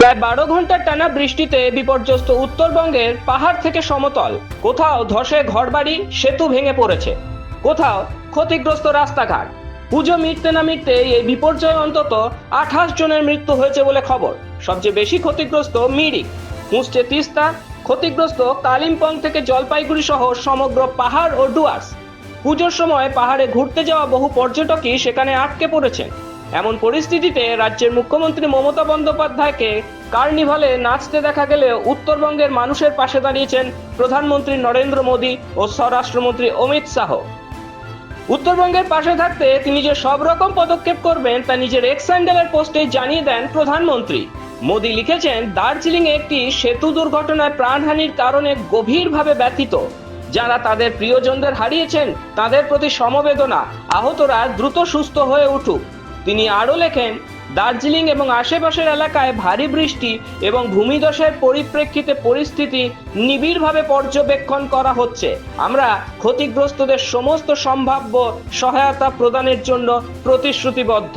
প্রায় বারো ঘণ্টার টানা বৃষ্টিতে বিপর্যস্ত উত্তরবঙ্গের পাহাড় থেকে সমতল। কোথাও ধসে ঘরবাড়ি, সেতু ভেঙে পড়েছে। কোথাও ক্ষতিগ্রস্ত রাস্তাঘাট। পুজো মিটতে না মিটতে এই বিপর্যয়ে অন্তত আঠাশ জনের মৃত্যু হয়েছে বলে খবর। সবচেয়ে বেশি ক্ষতিগ্রস্ত মিরিক মুসছে তিস্তা, ক্ষতিগ্রস্ত কালিম্পং থেকে জলপাইগুড়ি সহ সমগ্র পাহাড় ও ডুয়ার্স। পুজোর সময় পাহাড়ে ঘুরতে যাওয়া বহু পর্যটকই সেখানে আটকে পড়েছেন। এমন পরিস্থিতিতে রাজ্যের মুখ্যমন্ত্রী মমতা বন্দ্যোপাধ্যায়কে কার্নিভালে নাচতে দেখা গেলেও উত্তরবঙ্গের মানুষের পাশে দাঁড়িয়েছেন প্রধানমন্ত্রী নরেন্দ্র মোদী ও স্বরাষ্ট্রমন্ত্রী অমিত শাহ। উত্তরবঙ্গের পাশে থাকতে তিনি যে সব রকম পদক্ষেপ করবেন তা নিজের এক্স হ্যান্ডেলের পোস্টে জানিয়ে দেন প্রধানমন্ত্রী। মোদী লিখেছেন দার্জিলিং একটি সেতু দুর্ঘটনায় প্রাণহানির কারণে গভীরভাবে ব্যথিত। যারা তাদের প্রিয়জনদের হারিয়েছেন, তাদের প্রতি সমবেদনা। আহতরা দ্রুত সুস্থ হয়ে উঠুক। তিনি আরও লেখেন, দার্জিলিং এবং আশেপাশের এলাকায় ভারী বৃষ্টি এবং ভূমিধসের পরিপ্রেক্ষিতে পরিস্থিতি নিবিড়ভাবে পর্যবেক্ষণ করা হচ্ছে। আমরা ক্ষতিগ্রস্তদের সমস্ত সম্ভাব্য সহায়তা প্রদানের জন্য প্রতিশ্রুতিবদ্ধ।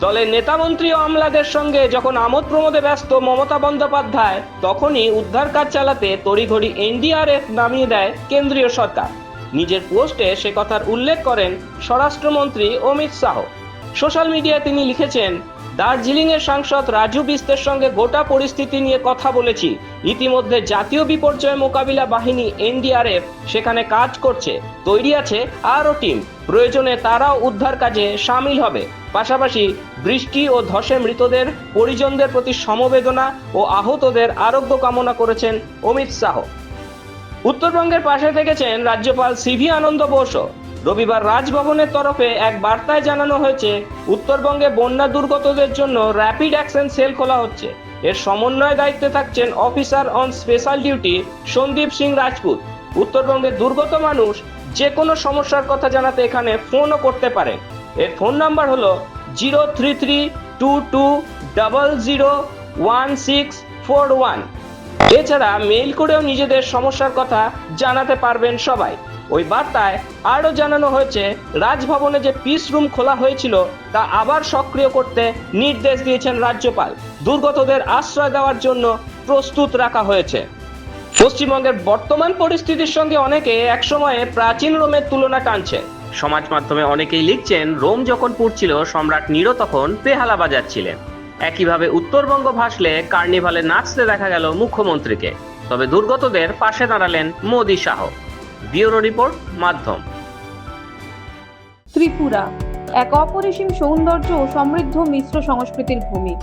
দলের নেতামন্ত্রী ও আমলাদের সঙ্গে যখন আমোদ প্রমোদে ব্যস্ত মমতা বন্দ্যোপাধ্যায়, তখনই উদ্ধার কাজ চালাতে তড়িঘড়ি এনডিআরএফ নামিয়ে দেয় কেন্দ্রীয় সরকার। নিজের পোস্টে সে কথার উল্লেখ করেন স্বরাষ্ট্রমন্ত্রী অমিত শাহ। সোশ্যাল মিডিয়ায় তিনি লিখেছেন দার্জিলিং এর সাংসদ রাজু বিস্তের সঙ্গে গোটা পরিস্থিতি নিয়ে কথা বলেছি। ইতিমধ্যে জাতীয় বিপর্যয় মোকাবিলা বাহিনী এনডিআরএফ সেখানে কাজ করছে। তৈরি আছে আরও টিম। প্রয়োজনে তারাও উদ্ধার কাজে সামিল হবে। পাশাপাশি বৃষ্টি ও ধসে মৃতদের, পরিজনদের প্রতি সমবেদনা ও আহতদের আরোগ্য কামনা করেছেন অমিত শাহ। উত্তরবঙ্গের পাশে থেকেছেন রাজ্যপাল সিভি আনন্দ বোসও রবিবার রাজভবনের তরফে এক বার্তায় জানানো হয়েছে, উত্তরবঙ্গে বন্যা দুর্গতদের জন্য র্যাপিড অ্যাকশন সেল খোলা হচ্ছে। এর সমন্বয় দায়িত্বে থাকছেন officer on special duty Sandeep Singh Rajput. উত্তরবঙ্গের দুর্গত মানুষ যে কোনো সমস্যার কথা জানাতে এখানে ফোনও করতে পারেন। এর ফোন নাম্বার হলো zero three three two two double zero one six four one এছাড়া মেইল করেও নিজেদের সমস্যার কথা জানাতে পারবেন সবাই। ওই বার্তায় আরও জানানো হয়েছে, রাজভবনে যে পিস রুম খোলা হয়েছিল, তা আবার সক্রিয় করতে নির্দেশ দিয়েছেন রাজ্যপাল। দুর্গতদের আশ্রয় দেওয়ার জন্য প্রস্তুত রাখা হয়েছে। পশ্চিমবঙ্গের বর্তমান পরিস্থিতির সঙ্গে অনেকে একসময়ে প্রাচীন রোমের তুলনা টানছেন। সমাজ মাধ্যমে অনেকেই লিখছেন, রোম যখন পুড়ছিল, সম্রাট নিরো তখন বেহালা বাজাচ্ছিলেন। একইভাবে উত্তরবঙ্গ ভাসলে কার্নিভালে নাচতে দেখা গেল মুখ্যমন্ত্রীকে। তবে দুর্গতদের পাশে দাঁড়ালেন মোদি শাহ। ব্যুরো রিপোর্ট, মাধ্যম। ত্রিপুরা, এক অপরিসীম সৌন্দর্য ও সমৃদ্ধ মিশ্র সংস্কৃতির ভূমি।